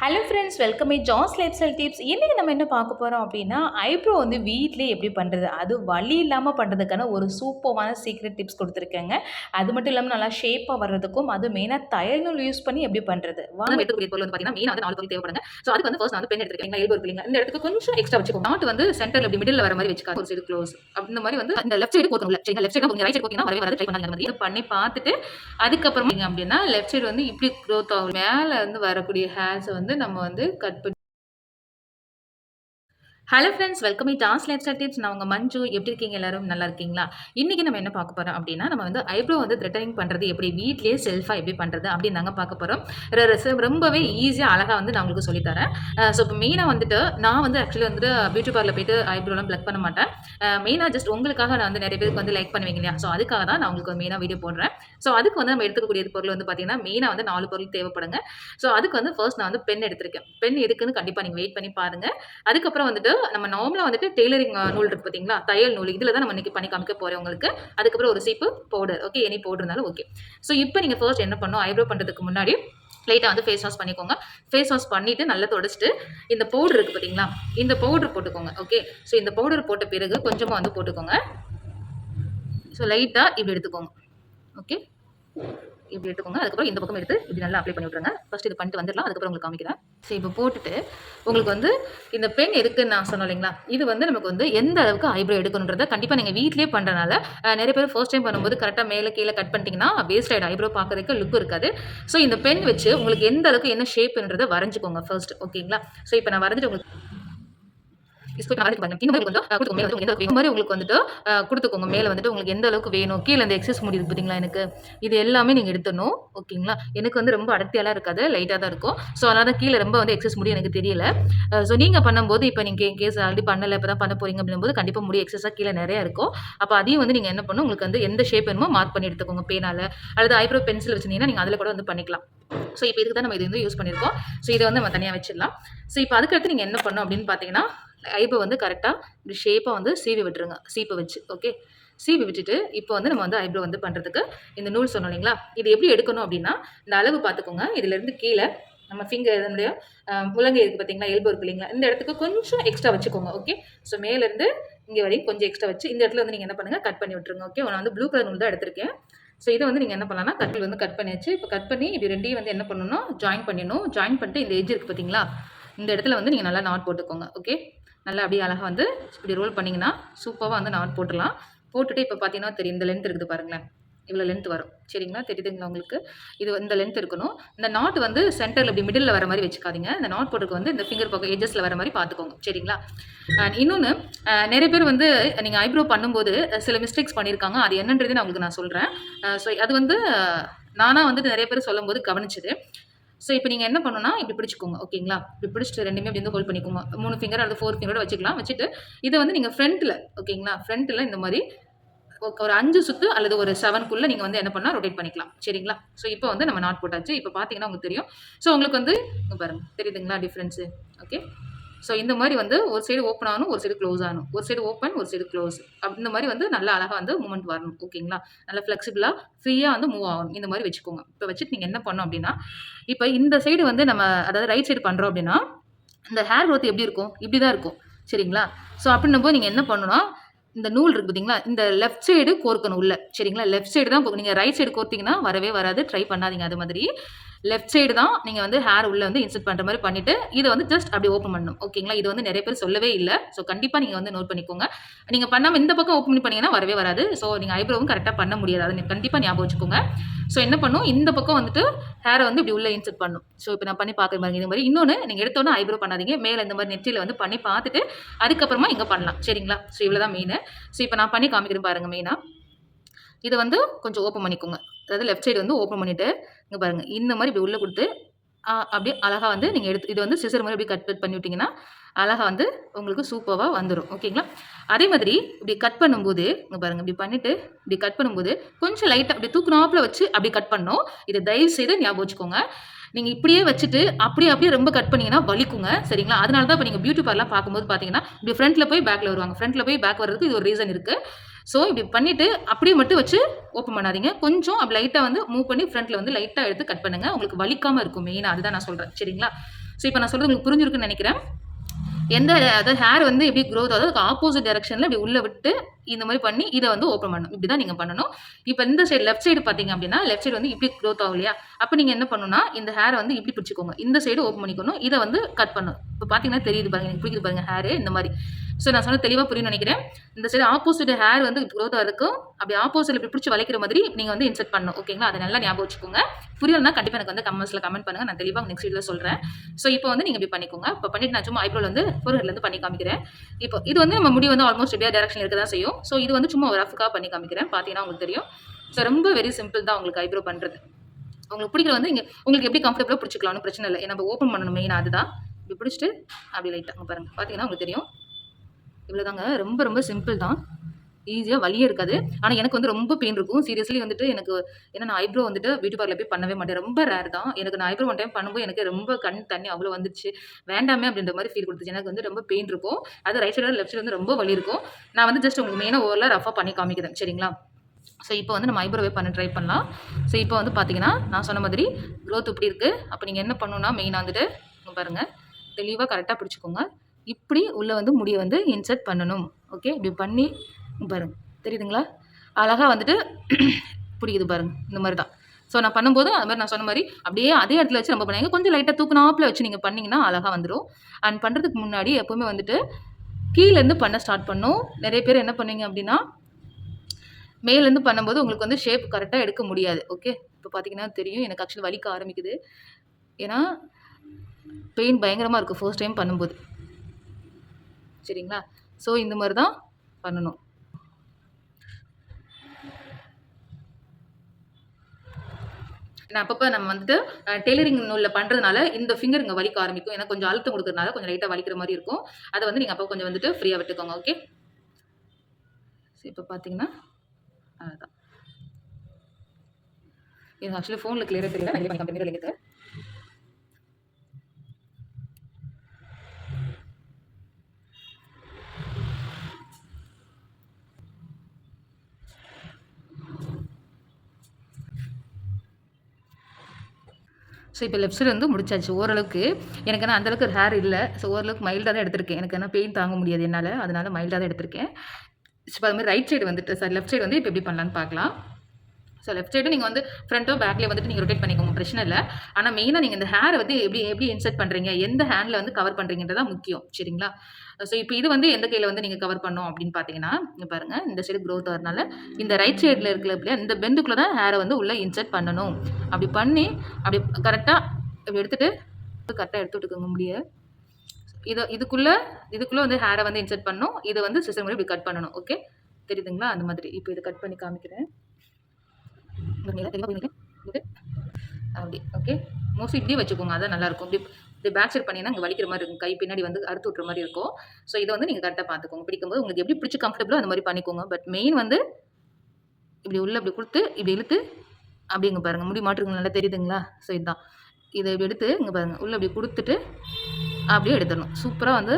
Hello friends welcome my ஜாஸ் lifestyle tips இன்றைக்கி நம்ம என்ன பார்க்க போகிறோம் அப்படின்னா ஐப்ரோ வந்து வீட்டிலே எப்படி பண்ணுறது அது வலி இல்லாமல் பண்ணுறதுக்கான ஒரு சூப்பரான சீக்ரெட் டிப்ஸ் கொடுத்துருக்கேங்க. அது மட்டும் இல்லாமல் நல்லா ஷேப்பாக வர்றதுக்கும் அது மெயினாக தையல் நூல் யூஸ் பண்ணி எப்படி பண்ணுறது வாங்க நம்ம பொருள் வந்து பார்த்தீங்கன்னா மெயின் வந்து நாலு பொருள் தேவைப்படுங்க ஸோ அதுக்கு வந்து ஃபர்ஸ்ட் நான் வந்து பெண் எடுத்துருக்கேன். எல்போ இருக்கு இந்த இடத்துக்கு கொஞ்சம் எக்ஸ்ட்ரா வச்சுக்கோ நாட் வந்து சென்டர் இப்படி மிடில் வர மாதிரி வச்சுக்காது. ஒரு சைடு க்ளோஸ் இந்த மாதிரி வந்து இந்த லெஃப்ட் சைடு போக்கணும் சரிங்க லெஃப்ட் சைடு ரைட் சைடு போக்கினா வரவே வராது. ட்ரை பண்ணாங்க மாதிரி. இது பண்ணி பார்த்துட்டு அதுக்கப்புறம் அப்படின்னா லெஃப்ட் சைடு வந்து இப்படி க்ரோத் ஆகும். மேலே வந்து வரக்கூடிய ஹேர்ஸை வந்து நம்ம வந்து கட் பண்ணி hello friends welcome dance lifestyle tips நான் உங்கள் மஞ்சு. எப்படி இருக்கீங்க எல்லாரும்? நல்லா இருக்கீங்களா? இன்றைக்கி நம்ம என்ன பார்க்க போகிறோம் அப்படின்னா நம்ம வந்து ஐப்ரோ வந்து த்ரெட்டனிங் பண்ணுறது எப்படி வீட்லேயே செல்ஃபாக எப்படி பண்ணுறது அப்படின்னு நாங்கள் பார்க்க போகிறோம் ரொம்பவே ஈஸியாக அழகாக வந்து நான் உங்களுக்கு சொல்லித்தரேன் ஸோ இப்போ மெயினாக வந்துட்டு நான் வந்து ஆக்சுவலி வந்துட்டு பியூட்டி பார்லர் போயிட்டு ஐப்ரோலாம் ப்ளக் பண்ண மாட்டேன். மெயினாக ஜஸ்ட் உங்களுக்காக நான் வந்து நிறைய பேருக்கு வந்து லைக் பண்ணுவீங்க இல்லையா? ஸோ அதுக்காக தான் நான் உங்களுக்கு மெயினாக வீடியோ போடுறேன். ஸோ அதுக்கு வந்து நம்ம எடுத்துக்கக்கூடிய பொருள் வந்து பார்த்தீங்கன்னா மெயினாக வந்து நாலு பொருள் தேவைப்படுங்க. ஸோ அதுக்கு வந்து ஃபர்ஸ்ட் நான் வந்து பென் எடுத்திருக்கேன். பென் எதுக்குன்னு கண்டிப்பாக நீங்கள் வெயிட் பண்ணி பாருங்கள் அதுக்கப்புறம் வந்துட்டு நம்ம நார்மலாக வந்துட்டு டெய்லரிங் நூல் இருக்கு பார்த்தீங்களா தையல் நூல். இதில் தான் நம்ம இன்னைக்கு பண்ணி காமிக்க போகிறோம் உங்களுக்கு. அதுக்கப்புறம் ஒரு சீப்பு powder okay any powder okay so இப்போ நீங்கள் ஃபர்ஸ்ட் என்ன பண்ணணும்? ஐப்ரோ பண்ணுறதுக்கு முன்னாடி லைட்டாக வந்து ஃபேஸ் வாஷ் பண்ணிக்கோங்க. ஃபேஸ் வாஷ் பண்ணிவிட்டு நல்லா தொடச்சிட்டு இந்த பவுடர் இருக்குது பார்த்தீங்களா இந்த பவுடர் போட்டுக்கோங்க. ஓகே ஸோ இந்த பவுடர் போட்ட பிறகு கொஞ்சமாக வந்து போட்டுக்கோங்க. ஸோ லைட்டாக இப்படி எடுத்துக்கோங்க. ஓகே இப்படி எடுத்துக்கோங்க. அதுக்கப்புறம் இந்த பக்கம் எடுத்து இப்படி நல்லா அப்ளை பண்ணி விட்ருங்க ஃபஸ்ட் இது பண்ணிட்டு வந்துடலாம். அதுக்கப்புறம் உங்களுக்கு காமிக்கிறேன். சரி இப்போ போட்டுட்டு உங்களுக்கு வந்து இந்த பென் எதுக்குன்னு நான் சொன்னோம் இல்லைங்களா? இது வந்து நமக்கு வந்து எந்த அளவுக்கு ஐப்ரோ எடுக்கணுன்றதை கண்டிப்பாக நீங்கள் வீட்லேயே பண்ணுறனால நிறைய பேர் ஃபர்ஸ்ட் டைம் பண்ணும்போது கரெக்டாக மேலே கீழே கட் பண்ணிட்டீங்கன்னா வேஸ்ட் ஆகிடும் ஐப்ரோ பார்க்கறதுக்கு லுக் இருக்காது. ஸோ இந்த பென் வச்சு உங்களுக்கு எந்த அளவுக்கு என்ன ஷேப்ன்றதை வரைஞ்சிக்கோங்க ஃபர்ஸ்ட் ஓகேங்களா ஸோ இப்போ நான் வரைஞ்சிட்டு உங்களுக்கு இப்போ நான் வரைக்கும் இந்த மாதிரி கொஞ்சம் கொடுத்துக்கோங்க. வந்து எந்த அளவுக்கு மாதிரி உங்களுக்கு வந்துட்டு கொடுத்துக்கோங்க. மேலே வந்துட்டு உங்களுக்கு எந்த அளவுக்கு வேணும். கீழே இந்த எக்ஸஸ் முடி பார்த்தீங்களா எனக்கு? இது எல்லாமே நீங்கள் எடுத்துடணும். ஓகேங்களா? எனக்கு வந்து ரொம்ப அடர்த்தியெல்லாம் இருக்காது. லைட்டாக தான் இருக்கும். ஸோ அதனால தான் கீழே ரொம்ப வந்து எக்ஸஸ் முடியும் எனக்கு தெரியல. ஸோ நீங்கள் பண்ணும்போது இப்போ நீங்கள் கேஸ் ஆல்ரெடி பண்ணலை. இப்போ தான் பண்ண போறீங்க அப்படிங்கும்போது கண்டிப்பாக முடி எக்ஸஸாக கீழே நிறையா இருக்கும். அப்போ அதையும் வந்து நீங்கள் என்ன பண்ணணும்? உங்களுக்கு வந்து எந்த ஷேப் வேணுமோ மார்க் பண்ணி எடுத்துக்கோங்க பேனால் அல்லது ஐப்ரோ பென்சில் வச்சுருந்தீங்கன்னா நீங்கள் அதில் கூட வந்து பண்ணிக்கலாம். ஸோ இப்போ இதுக்கு தான் நம்ம இது வந்து யூஸ் பண்ணியிருக்கோம். ஸோ இதை வந்து நம்ம தனியாக வச்சிடலாம். ஸோ இப்போ அதுக்கடுத்து நீங்கள் என்ன பண்ணணும் அப்படின்னு பார்த்தீங்கன்னா ஐப்பை வந்து கரெக்டாக இப்படி ஷேப்பாக வந்து சீவி விட்டுருங்க. சீப்பை வச்சு ஓகே சீவி விட்டுட்டு இப்போ வந்து நம்ம வந்து ஐப்ரோ வந்து பண்ணுறதுக்கு இந்த நூல் சொன்னோம் இல்லைங்களா? இது எப்படி எடுக்கணும் அப்படின்னா இந்த அளவு பார்த்துக்கோங்க. இதுலேருந்து கீழே நம்ம ஃபிங்கர் இதனுடைய முழங்கை இருக்குது பார்த்தீங்களா? எல்போ இருக்குது இல்லைங்களா? இந்த இடத்துக்கு கொஞ்சம் எக்ஸ்ட்ரா வச்சுக்கோங்க ஓகே ஸோ மேலேருந்து இங்கே வரையும் கொஞ்சம் எக்ஸ்ட்ரா வச்சு இந்த இடத்துல வந்து நீங்கள் என்ன பண்ணுங்கள் கட் பண்ணி விட்டுருங்க ஓகே நான் வந்து ப்ளூ கலர் நூல் தான் எடுத்திருக்கேன். ஸோ இதை வந்து நீங்கள் என்ன பண்ணலாம்னா கட்டில் வந்து கட் பண்ணியாச்சு. இப்போ கட் பண்ணி இது ரெண்டையும் வந்து என்ன பண்ணணும் ஜாயின் பண்ணிடணும். ஜாயின் பண்ணிட்டு இந்த எஜ் இருக்குது பார்த்தீங்களா? இந்த இடத்துல வந்து நீங்கள் நல்லா நாட் போட்டுக்கோங்க ஓகே நல்லா அப்படியே அழகாக வந்து இப்படி ரோல் பண்ணிங்கன்னா சூப்பராக வந்து நாட் போட்டுடலாம். போட்டுட்டு இப்போ பார்த்தீங்கன்னா தெரியும் இந்த லென்த் இருக்குது பாருங்களேன். இவ்வளோ லென்த் வரும். சரிங்களா? தெரியுதுங்களா உங்களுக்கு? இது இந்த லென்த் இருக்கணும். இந்த நாட் வந்து சென்டரில் இப்படி மிடில் வர மாதிரி வச்சுக்காதீங்க. இந்த நாட் போட்டுக்கு வந்து இந்த ஃபிங்கர் பக்கம் எஜஸில் வர மாதிரி பார்த்துக்கோங்க சரிங்களா? இன்னொன்று நிறைய பேர் வந்து நீங்கள் ஐப்ரோ பண்ணும்போது சில மிஸ்டேக்ஸ் பண்ணியிருக்காங்க அது என்னன்றது நான் உங்களுக்கு நான் சொல்கிறேன் ஸோ அது வந்து நானாக வந்துட்டு நிறைய பேர் சொல்லும்போது கவனிச்சது. ஸோ இப்போ நீங்கள் என்ன பண்ணணும்னா இப்படி பிடிச்சிக்கோங்க ஓகேங்களா? இப்படி பிடிச்சிட்டு ரெண்டுமே இப்படி வந்து ஹோல்ட் பண்ணிக்கோங்க. மூணு ஃபிங்கர் அல்லது ஃபோர் ஃபிங்கரோட வச்சுக்கலாம். வச்சுட்டு இதை வந்து நீங்கள் ஃப்ரண்ட்டில் ஓகேங்களா? ஃப்ரண்ட்டில் இந்த மாதிரி ஒரு அஞ்சு சுத்து அல்லது ஒரு செவனுக்குள்ளே நீங்கள் வந்து என்ன பண்ணால் ரொட்டேட் பண்ணிக்கலாம். சரிங்களா? ஸோ இப்போ வந்து நம்ம நாட் போட்டாச்சு. இப்போ பார்த்தீங்கன்னா உங்களுக்கு தெரியும். ஸோ உங்களுக்கு வந்து பாருங்கள் பாருங்க. தெரியுதுங்களா டிஃப்ரென்ஸு ஓகே ஸோ இந்த மாதிரி வந்து ஒரு சைடு ஓப்பன் ஆகணும் ஒரு சைடு க்ளோஸ் ஆகணும் ஒரு சைடு ஓப்பன் ஒரு சைடு க்ளோஸ் இந்த மாதிரி வந்து நல்லா அழகாக வந்து மூமெண்ட் வரணும் ஓகேங்களா நல்லா ஃப்ளெக்சிபிளாக ஃப்ரீயாக வந்து மூவ் ஆகணும். இந்த மாதிரி வச்சுக்கோங்க. இப்போ வச்சுட்டு நீங்கள் என்ன பண்ணோம் அப்படின்னா இப்போ இந்த சைடு வந்து நம்ம அதாவது ரைட் சைடு பண்ணுறோம் அப்படின்னா இந்த ஹேர் க்ரோத் எப்படி இருக்கும்? இப்படி தான் இருக்கும். சரிங்களா? ஸோ அப்படின்னும் போது நீங்கள் என்ன பண்ணணும் இந்த நூல் இருக்கு பார்த்தீங்களா இந்த லெஃப்ட் சைடு கோர்க்கணும் உள்ள. சரிங்களா? லெஃப்ட் சைடு தான் நீங்கள் ரைட் சைடு கோர்த்தீங்கன்னா வரவே வராது. ட்ரை பண்ணாதீங்க. அது மாதிரி லெஃப்ட் சைடு தான் நீங்கள் வந்து ஹேர் உள்ளே வந்து இன்சர்ட் பண்ணுற மாதிரி பண்ணிவிட்டு இதை வந்து ஜஸ்ட் அப்படி ஓப்பன் பண்ணணும். ஓகேங்களா இது வந்து நிறைய பேர் சொல்லவே இல்லை. ஸோ கண்டிப்பாக நீங்கள் வந்து நோட் பண்ணிக்கோங்க. நீங்கள் பண்ணாமல் இந்த பக்கம் ஓப்பன் பண்ணீங்கன்னா வரவே வராது. ஸோ நீங்கள் ஐப்ரோவும் கரெக்டாக பண்ண முடியாது. அதை கண்டிப்பாக ஞாபகம் வச்சுக்கோங்க. ஸோ என்ன பண்ணும்? இந்த பக்கம் வந்துட்டு ஹேரை வந்து இப்படி உள்ளே இன்சர்ட் பண்ணும். ஸோ இப்போ நான் பண்ணி பார்க்குற மாதிரி இந்த மாதிரி. இன்னொன்று நீங்கள் எடுத்தோன்னே ஐப்ரோ பண்ணாதீங்க. மேலே இந்த மாதிரி நெற்றியில் வந்து பண்ணி பார்த்துட்டு அதுக்கப்புறமா இங்கே பண்ணலாம். சரிங்களா? ஸோ இவ்வளோ தான் மெயின் ஸோ இப்போ நான் பண்ணி காமிக்கிறேன் பாருங்கள் மெயினாக இதை வந்து கொஞ்சம் ஓப்பன் பண்ணிக்கோங்க. அதாவது லெஃப்ட் சைடு வந்து ஓப்பன் பண்ணிவிட்டு இங்கே பாருங்கள் இந்த மாதிரி இப்படி உள்ளே கொடுத்து ஆ, அப்படியே அழகாக வந்து நீங்கள் எடுத்து இது வந்து சிசர் மாதிரி இப்படி கட் கட் பண்ணி விட்டிங்கன்னா அழகாக வந்து உங்களுக்கு சூப்பராக வந்துடும் ஓகேங்களா அதே மாதிரி இப்படி கட் பண்ணும்போது இங்கே பாருங்கள் இப்படி பண்ணிவிட்டு இப்படி கட் பண்ணும்போது கொஞ்சம் லைட்டாக அப்படி தூக்குனாப்பில் வச்சு அப்படி கட் பண்ணோம். இதை தயவு செய்து ஞாபகம் வச்சுக்கோங்க. நீங்கள் இப்படியே வச்சுட்டு அப்படியே அப்படியே ரொம்ப கட் பண்ணிங்கன்னா வலிக்குங்க. சரிங்களா? அதனால தான் இப்போ நீங்கள் பியூட்டி பார்லாம் பார்க்கும்போது பார்த்தீங்கன்னா இப்படி ஃப்ரண்ட்டில் போய் பேக்கில் வருவாங்க. ஃப்ரண்ட்டில் போய் பேக் வர்றதுக்கு இது ஒரு ரீசன் இருக்குது ஸோ இப்படி பண்ணிவிட்டு அப்படியே மட்டும் வச்சு ஓப்பன் பண்ணாதீங்க. கொஞ்சம் அப்படி லைட்டாக வந்து மூவ் பண்ணி ஃப்ரண்ட்டில் வந்து லைட்டாக எடுத்து கட் பண்ணுங்கள் உங்களுக்கு வலிக்காமல் இருக்கும் மெயினாக அதுதான் நான் சொல்கிறேன் சரிங்களா? ஸோ இப்போ நான் சொல்கிறது உங்களுக்கு புரிஞ்சிருக்குன்னு நினைக்கிறேன். எந்த அதாவது ஹேர் வந்து எப்படி க்ரோத் ஆகுது அதுக்கு ஆப்போசிட் டைரக்ஷனில் இப்படி உள்ளே விட்டு இந்த மாதிரி பண்ணி இதை வந்து ஓப்பன் பண்ணணும். இப்படி தான் நீங்கள் பண்ணணும். இப்போ இந்த சைடு லெஃப்ட் சைடு பார்த்தீங்க அப்படின்னா லெஃப்ட் சைடு வந்து இப்படி க்ரோத் ஆகும் இல்லையா? அப்போ நீங்கள் என்ன பண்ணணும்னா இந்த ஹேரை வந்து இப்படி பிடிச்சிக்கோங்க. இந்த சைடு ஓப்பன் பண்ணிக்கணும். இதை வந்து கட் பண்ணணும். இப்போ பார்த்தீங்கன்னா தெரியுது பாருங்க எனக்கு பிடிக்குது பாருங்க ஹேர் இந்த மாதிரி. ஸோ நான் சொன்ன தெளிவாக புரியும் நினைக்கிறேன். இந்த சைடு ஆப்போசிட் ஹேர் வந்து க்ரோத் ஆகிறதுக்கும் அப்படி ஆப்போசிட் இப்படி பிடிச்சி வளைக்கிற மாதிரி நீங்கள் வந்து இன்செர்ட் பண்ணணும். ஓகேங்களா அதை நல்லா ஞாபகம் வச்சுக்கோங்க. புரியலன்னா கண்டிப்பாக எனக்கு வந்து கமெண்ட்ஸில் கமெண்ட் பண்ணுங்கள் நான் தெளிவாக நெக்ஸ்ட் வீடியோ சொல்கிறேன் ஸோ இப்போ வந்து நீங்கள் இப்படி பண்ணிக்கோங்க. இப்போ பண்ணிட்டு நான் சும்மா ஐப்ரோவில் வந்து ஃபோர்ஹெட்லேருந்து பண்ணி காமிக்கிறேன். இப்போ இது வந்து நம்ம முடி வந்து ஆல்மோஸ்ட் எப்படியா டேரக்ஷன் இருக்க தான் செய்யும். ஸோ இது வந்து சும்மா ஒரு ரஃப்காக பண்ணி காமிக்கிறேன். பார்த்தீங்கன்னா உங்களுக்கு தெரியும். ஸோ ரொம்ப வெரி சிம்பிள் தான் உங்களுக்கு ஐப்ரோ பண்ணுறது உங்களுக்கு பிடிக்கிற வந்து இங்கே உங்களுக்கு எப்படி கம்ஃபர்டபுளாக பிடிச்சிக்கலாம்னு பிரச்சனை இல்லை. நம்ம ஓப்பன் பண்ணணும் மெயின் அதுதான். இப்படி பிடிச்சிட்டு அப்படி லைட்டாக பாருங்கள் பார்த்தீங்கன்னா உங்களுக்கு தெரியும். இவ்வளோதாங்க ரொம்ப ரொம்ப சிம்பிள் தான். ஈஸியாக வலியே இருக்காது ஆனால் எனக்கு வந்து ரொம்ப பெயின் இருக்கும். சீரியஸ்லி வந்துட்டு எனக்கு ஏன்னா நான் ஐப்ரோ வந்துட்டு பியூட்டி பார்லர் போய் பண்ணவே மாட்டேன். ரொம்ப ரேர் தான். எனக்கு நான் ஐப்ரோ ஒன் டைம் பண்ணும்போது எனக்கு ரொம்ப கண் தண்ணி அவ்வளோ வந்துச்சு வேண்டாமே அப்படின்ற மாதிரி ஃபீல் கொடுத்துச்சு. எனக்கு வந்து ரொம்ப பெயின் இருக்கும். அது ரைட் சைடு லெஃப்ட் சைடு வந்து ரொம்ப வலி இருக்கும். நான் வந்து ஜஸ்ட் உங்களுக்கு மெயினாக ஓவரில் ரஃபாக பண்ணி காமிக்கிறேன். சரிங்களா? ஸோ இப்போ வந்து நம்ம ஐப்ரோவே பண்ண ட்ரை பண்ணலாம். ஸோ இப்போ வந்து பார்த்தீங்கன்னா நான் சொன்ன மாதிரி க்ரோத் இப்படி இருக்குது அப்போ நீங்கள் என்ன பண்ணுன்னா மெயினாக வந்துட்டு பாருங்கள் தெளிவாக கரெக்டாக பிடிச்சிக்கோங்க. இப்படி உள்ளே வந்து முடியை வந்து இன்சர்ட் பண்ணணும். ஓகே இப்படி பண்ணி பாருங்க. தெரியுதுங்களா? அழகாக வந்துட்டு பிடிக்குது பாருங்க. இந்த மாதிரி தான். ஸோ நான் பண்ணும்போது அது மாதிரி நான் சொன்ன மாதிரி அப்படியே அதே இடத்துல வச்சு நம்ம பண்ணுங்க கொஞ்சம் லைட்டாக தூக்குனாப்பில் வச்சு நீங்கள் பண்ணிங்கன்னா அழகாக வந்துடும் அண்ட் பண்ணுறதுக்கு முன்னாடி எப்போவுமே வந்துட்டு கீழேருந்து பண்ண ஸ்டார்ட் பண்ணும். நிறைய பேர் என்ன பண்ணுவீங்க அப்படின்னா மேலேருந்து பண்ணும்போது உங்களுக்கு வந்து ஷேப் கரெக்டாக எடுக்க முடியாது. ஓகே இப்போ பார்த்தீங்கன்னா தெரியும். எனக்கு ஆக்சுவலி வலிக்க ஆரம்பிக்குது. ஏன்னா பெயின் பயங்கரமாக இருக்கும் ஃபர்ஸ்ட் டைம் பண்ணும்போது. சரிங்களா? ஸோ இந்த மாதிரி தான் பண்ணணும். நான் அப்பப்போ நம்ம வந்துட்டு டெய்லரிங் நூலில் பண்ணுறதுனால இந்த ஃபிங்கர் இங்கே வலிக்க ஆரம்பிக்கும். ஏன்னா கொஞ்சம் அழுத்தம் கொடுக்கறதுனால கொஞ்சம் லைட்டாக வலிக்கிற மாதிரி இருக்கும். அதை வந்து நீங்கள் அப்போ கொஞ்சம் வந்துட்டு ஃப்ரீயாக விட்டுக்கோங்க ஓகே இப்போ பார்த்தீங்கன்னா அதுதான் இது ஆக்சுவலி ஃபோனில் கிளியராக தெரியல. நான் பண்ணி கம்பெனியில் இருக்குது ஸோ இப்போ லெஃப்ட் சைடு வந்து முடிச்சாச்சு. ஓரளவுக்கு எனக்கு ஆனால் அந்தளவுக்கு ஹேர் இல்லை. ஸோ ஓரளவுக்கு மைல்டாக தான் எடுத்திருக்கேன். எனக்கு என்ன பெயின் தாங்க முடியாது என்னால். அதனால் மைல்டாக தான் எடுத்திருக்கேன். ஸோ அது மாதிரி ரைட் சைடு வந்துட்டு சார் லெஃப்ட் சைடு வந்து இப்போ எப்படி பண்ணலான்னு பார்க்கலாம். ஸோ லெஃப்ட் சைடு நீங்கள் வந்து ஃப்ரண்ட்டோ பேக்லேயே வந்துட்டு நீங்கள் ரொட்டேட் பண்ணிக்கோங்க பிரச்சனை இல்லை. ஆனால் மெயினாக நீங்கள் இந்த ஹேரை வந்து எப்படி எப்படி இன்சர்ட் பண்ணுறீங்க எந்த ஹேண்டில் வந்து கவர் பண்ணுறீங்கன்றதா முக்கியம் சரிங்களா? ஸோ இப்போ இது வந்து எந்த கையில் வந்து நீங்கள் கவர் பண்ணோம் அப்படின்னு பார்த்தீங்கன்னா இங்கே பாருங்கள் இந்த சைடு க்ரோத் வரனால இந்த ரைட் சைடில் இருக்கிற இப்படியா இந்த பெண்டுக்குள்ளே தான் ஹேரை வந்து உள்ளே இன்சர்ட் பண்ணணும். அப்படி பண்ணி அப்படி கரெக்டாக இப்படி எடுத்துகிட்டு கரெக்டாக எடுத்து விட்டுக்கோங்க முடிய. இதை இதுக்குள்ளே இதுக்குள்ளே வந்து ஹேரை வந்து இன்சர்ட் பண்ணணும் இதை வந்து சிஸ்டம் கூட இப்படி கட் பண்ணணும் ஓகே தெரியுதுங்களா? அந்த மாதிரி. இப்போ இதை கட் பண்ணி காமிக்கிறேன். தெளிவாக அப்படி ஓகே மோஸ்ட்லி இப்படியே வச்சுக்கோங்க அதான் நல்லாயிருக்கும். இப்படி இப்படி பேக் சைட் பண்ணிங்கன்னா இங்கே வலிக்கிற மாதிரி இருக்கும். கை பின்னாடி வந்து அறுத்து விட்ற மாதிரி இருக்கும். ஸோ இதை வந்து நீங்கள் கரெக்டாக பார்த்துக்கோங்க. பிடிக்கும்போது உங்களுக்கு எப்படி பிடிச்சி கம்ஃபர்டபுளோ அந்த மாதிரி பண்ணிக்கோங்க. பட் மெயின் வந்து இப்படி உள்ள இப்படி கொடுத்து இப்படி இழுத்து அப்படி இங்கே பாருங்கள் முடி மாட்டுருங்க நல்லா தெரியுதுங்களா? ஸோ இதுதான் இதை இப்படி எடுத்து இங்கே பாருங்கள் உள்ளே இப்படி கொடுத்துட்டு அப்படியே எடுத்துடணும். சூப்பராக வந்து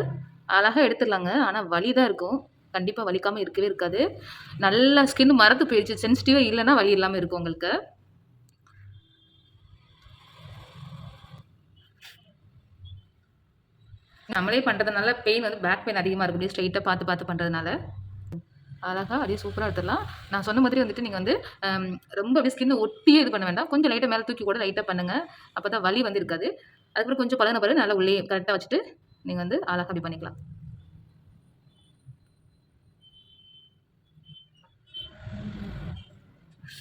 அழகாக எடுத்துடலாங்க. ஆனால் வலி தான் இருக்கும். கண்டிப்பாக வலிக்காமல் இருக்கவே இருக்காது. நல்லா ஸ்கின் மறந்து போயிடுச்சு சென்சிட்டிவாக இல்லைன்னா வலி இல்லாமல் இருக்கும் உங்களுக்கு. நம்மளே பண்ணுறதுனால பெயின் வந்து பேக் பெயின் அதிகமாக இருக்கும் அப்படியே ஸ்ட்ரைட்டாக பார்த்து பார்த்து பண்ணுறதுனால அழகாக அப்படியே சூப்பராக எடுத்துடலாம். நான் சொன்ன மாதிரி வந்துட்டு நீங்கள் வந்து ரொம்ப அப்படியே ஸ்கின் ஒட்டியே இது பண்ண வேண்டாம். கொஞ்சம் லைட்டாக மேலே தூக்கி கூட லைட்டாக பண்ணுங்கள் அப்போ தான் வலி வந்து இருக்காது. அதுக்கப்புறம் கொஞ்சம் பழகின பிறகு நல்லா உள்ளே கரெக்டாக வச்சுட்டு நீங்கள் வந்து அழகாக அப்படி பண்ணிக்கலாம்.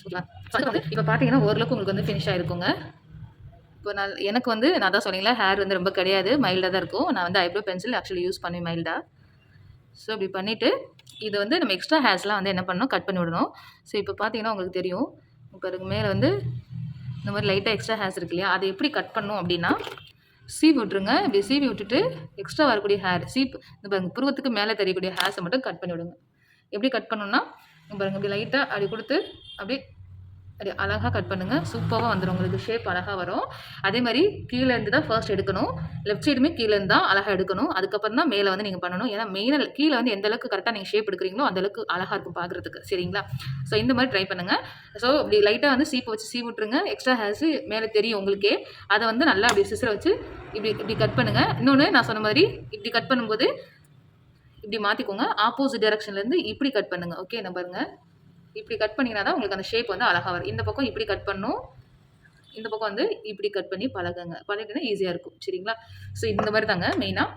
இப்போ பார்த்தீங்கன்னா ஓரளவுக்கு உங்களுக்கு வந்து ஃபினிஷ் ஆயிருக்குங்க. இப்போ நான் எனக்கு வந்து நான் தான் சொன்னீங்களா ஹேர் வந்து ரொம்ப கிடையாது மைல்டாக தான் இருக்கும். நான் வந்து ஐப்ரோ பென்சில் ஆக்சுவலி யூஸ் பண்ணுவேன் மைல்டாக ஸோ இப்படி பண்ணிவிட்டு இது வந்து நம்ம எக்ஸ்ட்ரா ஹேர்ஸ்லாம் வந்து என்ன பண்ணணும்? கட் பண்ணி விடணும். ஸோ இப்போ பார்த்தீங்கன்னா உங்களுக்கு தெரியும். இப்போ அதுக்கு மேலே வந்து இந்த மாதிரி லைட்டாக எக்ஸ்ட்ரா ஹேர்ஸ் இருக்கு இல்லையா? அதை எப்படி கட் பண்ணணும் அப்படின்னா சீவி விட்ருங்க இப்படி சீவி விட்டுட்டு எக்ஸ்ட்ரா வரக்கூடிய ஹேர் சீப் இந்த பாருங்க புருவத்துக்கு மேலே தெரியக்கூடிய ஹேர்ஸை மட்டும் கட் பண்ணி விடுங்க. எப்படி கட் பண்ணணும்னா பாருங்கள் பாருங்க இப்படி லைட்டாக அப்படி கொடுத்து அப்படியே அப்படி அழகாக கட் பண்ணுங்கள் சூப்பராக வந்துடும் உங்களுக்கு ஷேப் அழகாக வரும். அதே மாதிரி கீழே இருந்து தான் ஃபர்ஸ்ட் எடுக்கணும். லெஃப்ட் சைடுமே கீழேருந்து தான் அழகாக எடுக்கணும். அதுக்கப்புறம் தான் மேலே வந்து நீங்கள் பண்ணணும். ஏன்னா மெயினாக கீழே வந்து எந்த அளவுக்கு கரெக்டாக நீங்கள் ஷேப் எடுக்கிறீங்களோ அந்த அளவுக்கு அழகாக இருக்கும் பார்க்குறதுக்கு சரிங்களா? ஸோ இந்த மாதிரி ட்ரை பண்ணுங்கள் ஸோ இப்படி லைட்டாக வந்து சீப்பை வச்சு சீ விட்ருங்க எக்ஸ்ட்ரா ஹேர்ஸு மேலே தெரியும் உங்களுக்கே. அதை வந்து நல்லா அப்படி சிசரை வச்சு இப்படி இப்படி கட் பண்ணுங்கள் இன்னொன்று நான் சொன்ன மாதிரி இப்படி கட் பண்ணும்போது இப்படி மாற்றிக்கோங்க ஆப்போசிட் டைரக்ஷன்லேருந்து இப்படி கட் பண்ணுங்கள் ஓகே நான் பாருங்கள் இப்படி கட் பண்ணிங்கன்னா தான் உங்களுக்கு அந்த ஷேப் வந்து அழகாக வரும். இந்த பக்கம் இப்படி கட் பண்ணும். இந்த பக்கம் வந்து இப்படி கட் பண்ணி பழகுங்க. பழகினா ஈஸியாக இருக்கும். சரிங்களா? ஸோ இந்த மாதிரி தாங்க மெயினாக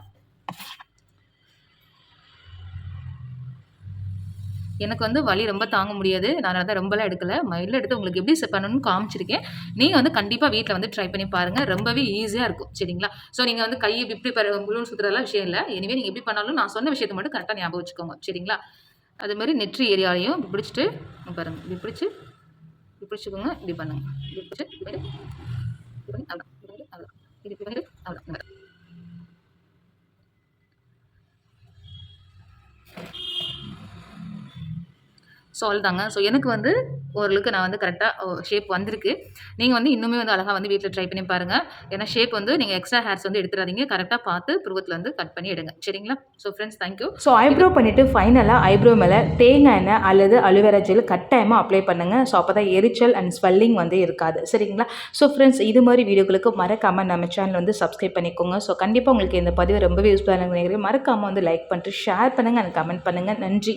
எனக்கு வந்து வலி ரொம்ப தாங்க முடியாது. நான் தான் ரொம்பலாம் எடுக்கல. மயிலில் எடுத்து உங்களுக்கு எப்படி செட் பண்ணணும்னு காமிச்சிருக்கேன். நீங்கள் வந்து கண்டிப்பாக வீட்டில் வந்து ட்ரை பண்ணி பாருங்கள் ரொம்பவே ஈஸியாக இருக்கும். சரிங்களா? ஸோ நீங்கள் வந்து கையை இப்படி புலூன் சுற்றுறதெல்லாம் விஷயம் இல்லை. எனிவே நீங்கள் எப்படி பண்ணாலும் நான் சொன்ன விஷயத்தை மட்டும் கரெக்டாக ஞாபகம் வச்சுக்கோங்க. சரிங்களா? அது மாதிரி நெற்றி ஏரியாலையும் பிடிச்சிட்டு பாருங்கள் பாருங்க. இப்படி பிடிச்சி இப்படி பிடிச்சிக்கோங்க. இப்படி பண்ணுங்க. இப்படி பிடிச்சி இப்படி இப்படி பண்ணி அவ்வளோ இப்படி பண்ணி அவ்வளோ இது இப்படி பண்ணிட்டு அவ்வளோ இந்த மாதிரி. ஸோ அவ்வளோதாங்க ஸோ எனக்கு வந்து ஓரளவுக்கு நான் வந்து கரெக்டாக ஷேப் வந்திருக்கு. நீங்கள் வந்து இன்னுமே வந்து அழகாக வந்து வீட்டில் ட்ரை பண்ணி பாருங்கள் ஏன்னா ஷேப் வந்து நீங்கள் எக்ஸ்ட்ரா ஹேர்ஸ் வந்து எடுத்துடாதீங்க. கரெக்டாக பார்த்து புருவத்தில் வந்து கட் பண்ணி எடுங்க. சரிங்களா? So friends thank you so eyebrow பண்ணிவிட்டு ஃபைனலாக ஐப்ரோ மேலே தேங்காய் எண்ணெய் அல்லது அலுவேரா ஜெல் கட்டாயமாக அப்ளை பண்ணுங்கள் ஸோ அப்போ தான் எரிச்சல் அண்ட் ஸ்வெல்லிங் வந்து இருக்காது. சரிங்களா? ஸோ ஃப்ரெண்ட்ஸ் இது மாதிரி வீடியோக்களுக்கு மறக்காமல் நம்ம சேனல் வந்து சப்ஸ்கிரைப் பண்ணிக்கோங்க. ஸோ கண்டிப்பாக உங்களுக்கு இந்த பதிவு ரொம்பவே யூஸ்ஃபுல்லாக நினைக்கிறேன். மறக்காமல் வந்து லைக் பண்ணிட்டு ஷேர் பண்ணுங்கள் அண்ட் கமெண்ட் பண்ணுங்கள் நன்றி.